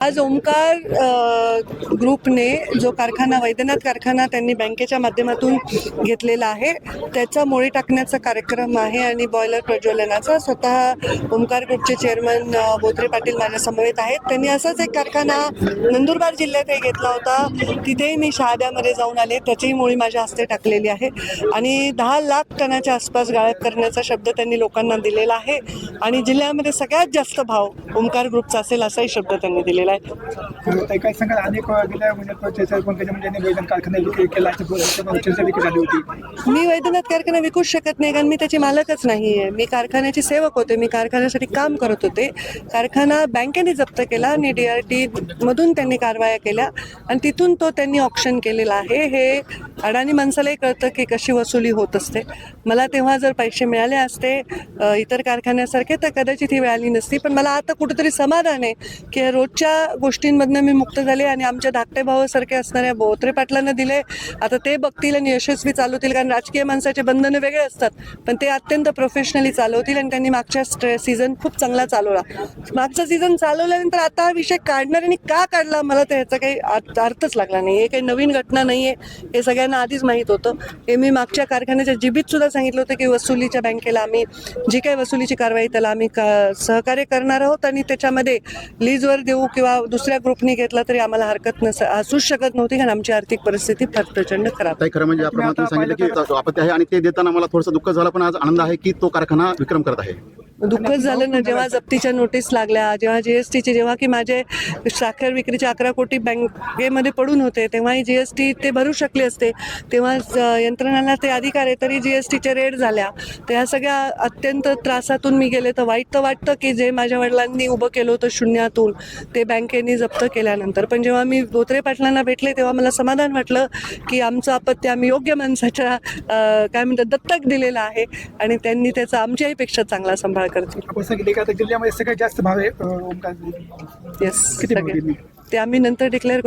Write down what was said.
आज ओंकार ग्रुपने जो कारखाना वैद्यनाथ कारखाना त्यांनी बँकेच्या माध्यमातून घेतलेला आहे त्याचा मोळी टाकण्याचा कार्यक्रम आहे आणि बॉयलर प्रज्वलनाचा. स्वतः ओमकार ग्रुपचे चेअरमन बोत्रे पाटील माझ्या समवेत आहेत. त्यांनी असाच एक कारखाना नंदुरबार जिल्ह्यातही घेतला होता. तिथेही मी शहाद्यामध्ये जाऊन आले. त्याचीही मोळी माझ्या हस्ते टाकलेली आहे. आणि दहा लाख टनाच्या आसपास गाळप करण्याचा शब्द त्यांनी लोकांना दिलेला आहे. आणि जिल्ह्यामध्ये सगळ्यात जास्त भाव ओंकार ग्रुपचा असेल असाही शब्द त्यांनी दिलेला आहे. सांगाल अनेक गेल्या म्हणजे झाली होती. मी वैद्यनाथ कारखाना विकूच शकत नाही कारण मी त्याची मालकच नाही आहे मी कारखान्याची सेवक होते मी कारखान्यासाठी काम करत होते. कारखाना बँकेने जप्त केला आणि डी आर टी मधून त्यांनी कारवाया केल्या आणि तिथून तो त्यांनी ऑप्शन केलेला आहे. हे अडाणी माणसालाही कळतं की कशी वसुली होत असते. मला तेव्हा जर पैसे मिळाले असते इतर कारखान्यासारखे तर कदाचित ही मिळाली नसती. पण मला आता कुठंतरी समाधान आहे की रोजच्या गोष्टींमधनं मी मुक्त झाले आणि आमच्या धाकटे भावासारखे असणाऱ्या बोत्रे पाटलांना दिले. आता ते बघतील आणि यशस्वी चालवतील कारण राजकीय माणसाचे बंधनं वेगळे असतात. पण ते अत्यंत प्रोफेशनली चालवतील आणि त्यांनी मागच्या सीझन खूप चांगला चालवला. मागचा सीझन चालवल्यानंतर आता हा विषय काढणार आणि का काढला मला तर ह्याचा काही अर्थच लागला नाही. हे काही नवीन घटना नाही आहे हे सगळ्यांना आधीच माहीत होतं. हे मी मागच्या कारखान्याच्या जिबीत सुद्धा सांगितलं होतं की वसुलीच्या बँकेला आम्ही जी काही वसुलीची कारवाई त्याला आम्ही का सहकार्य करणार आहोत आणि त्याच्यामध्ये लीजवर देऊ किंवा दुसऱ्या ग्रुपनी घेतला तरी आम्हाला हरकत नस असूच शकत नव्हती कारण आमची आर्थिक परिस्थिती फार प्रचंड खराब खरं म्हणजे तुम्ही सांगितलं की आणि ते देताना मला थोडंसं दुःख झालं पण आज आनंद आहे की तो कारखाना विक्रम करत आहे? दुःखच झालं ना जेव्हा जप्तीच्या नोटीस लागल्या जेव्हा जीएसटीचे जेव्हा की माझे साखर विक्रीचे अकरा कोटी बँकेमध्ये पडून होते तेव्हाही जीएसटी ते भरू शकले असते. तेव्हा यंत्रणांना ते अधिकार आहे तरी जीएसटीच्या रेड झाल्या. तर ह्या सगळ्या अत्यंत त्रासातून मी गेले. तर वाईट तर वाटतं की जे माझ्या वडिलांनी उभं केलं होतं शून्यातून ते बँकेने जप्त केल्यानंतर. पण जेव्हा मी बोत्रे पाटलांना भेटले तेव्हा मला समाधान वाटलं की आमचं अपत्य आम्ही योग्य माणसाच्या काय म्हणतात दत्तक दिलेलं आहे आणि त्यांनी त्याचा आमच्याही पेक्षा चांगला सांभाळ करतील आपण सांगितले की आता जिल्ह्यामध्ये सगळ्यात जास्त भाव आहे अं, ओमकार. येस किती भाव दिले? ते आम्ही नंतर डिक्लेअर